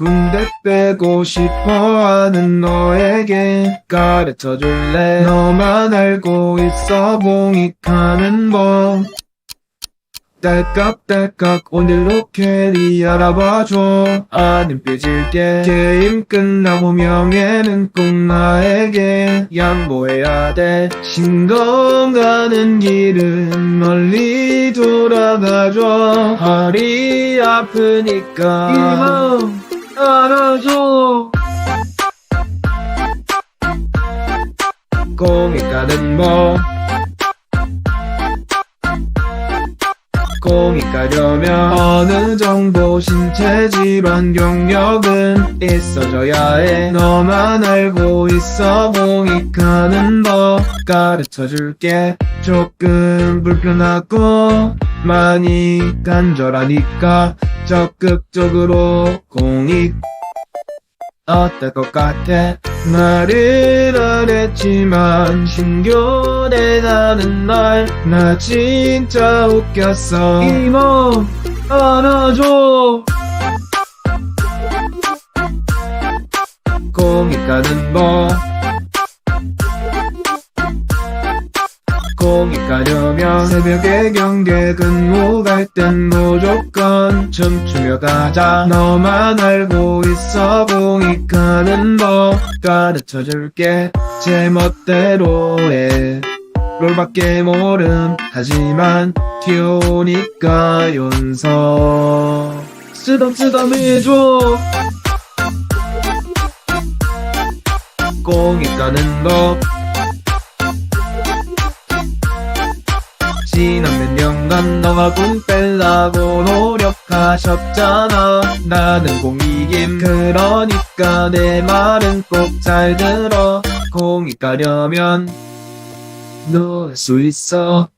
군대 빼고 싶어하는 너에게 가르쳐 줄래? 너만 알고 있어 봉익하는 법. 딸깍딸깍 오늘로 캐리 알아봐줘. 아님 삐질게. 게임 끝나고 명예는 꼭 나에게 양보해야 돼. 신검 가는 길은 멀리 돌아가줘. 허리 아프니까. 이맘 알아줘. 공이 가는 법 공이 가려면 어느 정도 신체 질환 경력은 있어줘야 해. 너만 알고 있어 공익하는 법. 가르쳐 줄게. 조금 불편하고 많이 간절하니까 적극적으로 공익 어떨 것 같아? 말을 안 했지만 신교대하는 날 나 진짜 웃겼어. 이 몸 안아줘. 공이 가는 법. 공이 가려면 새벽에 경계 근무 갈 땐 무조건 춤추며 가자. 너만 알고 있어 공이 가는 법 가르쳐 줄게. 제 멋대로 해. 롤밖에 모름. 하지만 튀오니까 연서. 쓰담쓰담 해줘. 공이 가는 법 지난 몇 년간 너가 군 뺄라고 노력하셨잖아. 나는 공이김 그러니까 내 말은 꼭 잘 들어. 공이 가려면 너할수 있어